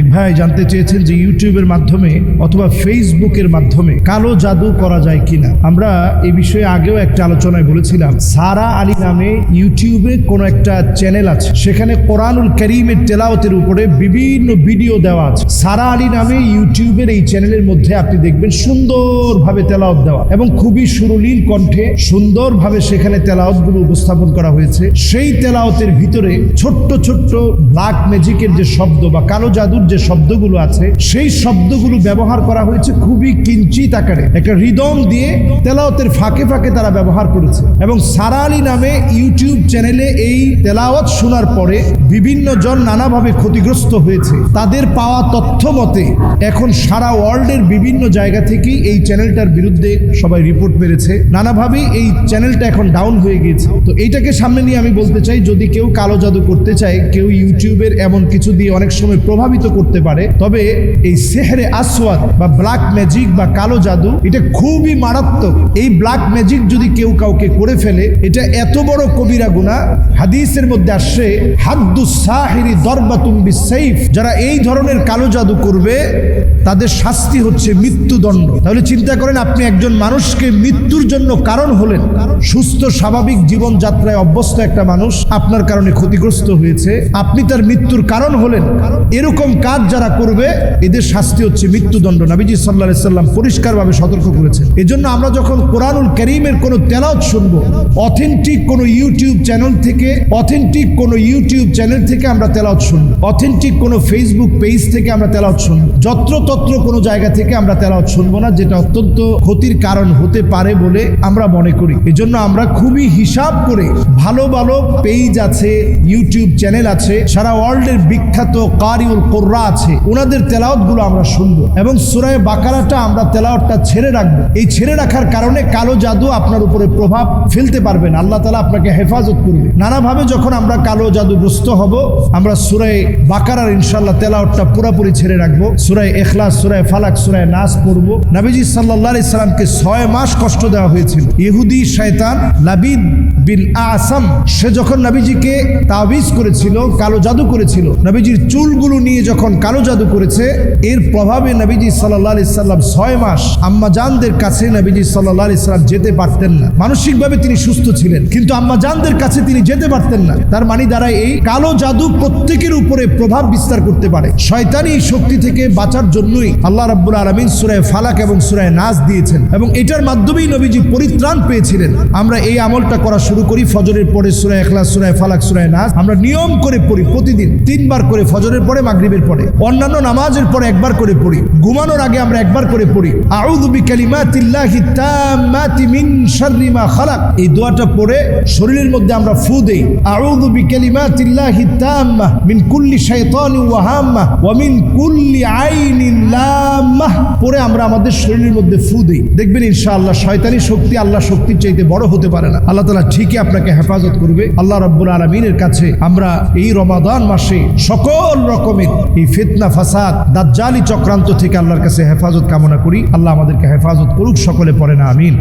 এক ভাই জানতে চেয়েছেন যে ইউটিউবের মাধ্যমে অথবা ফেসবুকের মাধ্যমে কালো জাদু করা যায় কিনা। আমরা এই বিষয়ে আগেও একটা আলোচনায় বলেছিলাম। সারা আলী নামে ইউটিউবে কোনো একটা চ্যানেল আছে। সেখানে কোরআনুল করিমের তেলাওতের উপরে বিভিন্ন ভিডিও দেওয়া আছে। সারা আলী নামে ইউটিউবের এই চ্যানেলের মধ্যে আপনি দেখবেন সুন্দরভাবে তেলাওত দেওয়া। এবং খুবই সুরলীল কণ্ঠে সুন্দরভাবে সেখানে তেলাওতগুলো উপস্থাপন করা হয়েছে। সেই তেলাওতের ভিতরে ছোট্ট ছোট্ট ব্ল্যাক ম্যাজিকের যে শব্দ বা কালো জাদুর যে শব্দগুলো আছে, সেই শব্দগুলো ব্যবহার করা হয়েছে খুবই কিঞ্চিত আকারে। একটা হৃদম দিয়ে তেলাওতের ফাঁকে ফাঁকে তারা ব্যবহার করেছে। এবং সারা আলী নামে ইউটিউব চ্যানেলে এই তেলাওয়াত শোনার পরে বিভিন্ন জন নানাভাবে ক্ষতিগ্রস্ত হয়েছে। তাদের পাওয়া তথ্য মতে, এখন সারা ওয়ার্ল্ডের বিভিন্ন জায়গা থেকেই এই চ্যানেলটার বিরুদ্ধে সবাই রিপোর্ট মেরেছে। নানাভাবেই এই চ্যানেলটা এখন ডাউন হয়ে গিয়েছে। তো এইটাকে সামনে নিয়ে আমি বলতে চাই, যদি কেউ কালো জাদু করতে চায়, কেউ ইউটিউবের এমন কিছু দিয়ে অনেক সময় প্রভাবিত করতে পারে, তবে এই সেহরে আসওয়াদ বা ব্ল্যাক ম্যাজিক বা কালো জাদু, এটা খুবই মারাত্মক। এই ব্ল্যাক ম্যাজিক যদি কেউ কাউকে করে ফেলে, এটা এত বড় কবিরা গুণা হাদিসের মধ্যে আসছে, হাদ্দু সাহিরি দরবাতুম বিসাইফ যারা এই ধরনের কালো জাদু করবে, তাদের শাস্তি হচ্ছে মৃত্যুদণ্ড। তাহলে চিন্তা করেন, আপনি একজন মানুষকে মৃত্যুর জন্য কারণ হলেন। সুস্থ, স্বাভাবিক জীবনযাত্রায় অভ্যস্ত একটা মানুষ আপনার কারণে ক্ষতিগ্রস্ত হয়েছে, আপনি তার মৃত্যুর কারণ হলেন। এরকম কাজ যারা করবে, এদের শাস্তি হচ্ছে মৃত্যুদণ্ড। নাবিজি সাল্লাহ সাল্লাম পরিষ্কারভাবে সতর্ক করেছেন। এজন্য আমরা যখন কোরআনুল করিমের কোনো তেলাওত শুনব, অথেন্টিক কোনো ইউটিউব চ্যানেল থেকে, অথেন্টিক কোনো ইউটিউব চ্যানেল থেকে আমরা তেলাওত শুনব। অথেন্টিক কোনো ফেসবুক পেজ থেকে আমরা তেলাওত শুনব। যত্রতত্র কোনো জায়গা থেকে আমরা তেলাওত শুনব না, যেটা অত্যন্ত ক্ষতির কারণ হতে পারে বলে আমরা মনে করি। এজন্য আমরা খুবই হিসাব করে ভালো ভালো পেজ আছে, ইউটিউব চ্যানেল আছে, সারা ওয়ার্ল্ডের বিখ্যাত কারিউল কোর্রা আছে, ওনাদের তেলাওতগুলো আমরা শুনব এবং সুরায় বাকারাটা আমরা তেলাওয়াতটা ছেড়ে রাখব। এই ছেড়ে রাখার কারণে কালো জাদু আপনার উপরে প্রভাব ফেলতে পারবেন আল্লাহ তালা আপনাকে হেফাজত করবে। নানাভাবে যখন আমরা কালো জাদুগ্রস্ত হব, আমরা সুরায় বাকারার ইনশাল্লাহ তেলাওয়াতটা পুরোপুরি ছেড়ে রাখব। সুরায় এখলাস সুরায় ফালাক সুরায় নাস পড়ব। নবীজি সাল্লাহ ইসলামকে ছয় মাস কষ্ট দেওয়া হয়েছিল। ইহুদি শয়তান লাবিদ বিন আসাম, সে যখন নবীজিকে তাবিজ করেছিল, কালো জাদু করেছিল, নবীজির চুলগুলো নিয়ে কালো জাদু করেছে, এর প্রভাবে নবীজি সাল্লাহ সাল্লাম ছয় মাস আম্মাজানদের কাছে নবীজি সাল্লাহ ইসলাম যেতে পারতেন না। মানসিকভাবে তিনি সুস্থ ছিলেন, কিন্তু আম্মাজানদের কাছে তিনি যেতে পারতেন না। তার মানে দ্বারা এই কালো জাদু প্রত্যেকের উপরে প্রভাব বিস্তার করতে পারে। শয়তানি শক্তি থেকে বাঁচার জন্যই আল্লাহ রাব্বুল আলমিন সুরায় ফালাক এবং সুরায় নাচ দিয়েছেন এবং এটার মাধ্যমেই নবীজি পরিত্রাণ পেয়েছিলেন। আমরা এই আমলটা করা শুরু করি ফজরের পরে সুরায় এখলাস সুরায় ফালাক, সুরায় নাচ আমরা নিয়ম করে পড়ি প্রতিদিন, তিনবার করে ফজরের পরে মাগরিবের পরে অন্যান্য নামাজের পরে একবার করে পড়ি। ঘুমানোর আগে আমরা একবার করে পড়ি। মা খালাক। এই দোয়াটা পড়ে শরীরের মধ্যে আমরা ফু দেই। মিন কুল্লি শাইতানি ওয়া মিন কুল্লি আইনিন পরে আমরা আমাদের শরীরের মধ্যে ফু দেই। দেখবেন ইনশাআল্লাহ শয়তানি শক্তি আল্লাহ শক্তির চাইতে বড় হতে পারে না। আল্লাহ তাআলা ঠিকই আপনাকে হেফাজত করবে। আল্লাহ রাব্বুল আলামিনের কাছে আমরা এই রমাদান মাসে সকল রকমের এই ফিতনা, ফাসাদ, দাজ্জালি চক্রান্ত থেকে আল্লাহর কাছে হেফাজত কামনা করি। আল্লাহ আমাদেরকে হেফাজত করুক, সকলে পড়ে না, আমিন।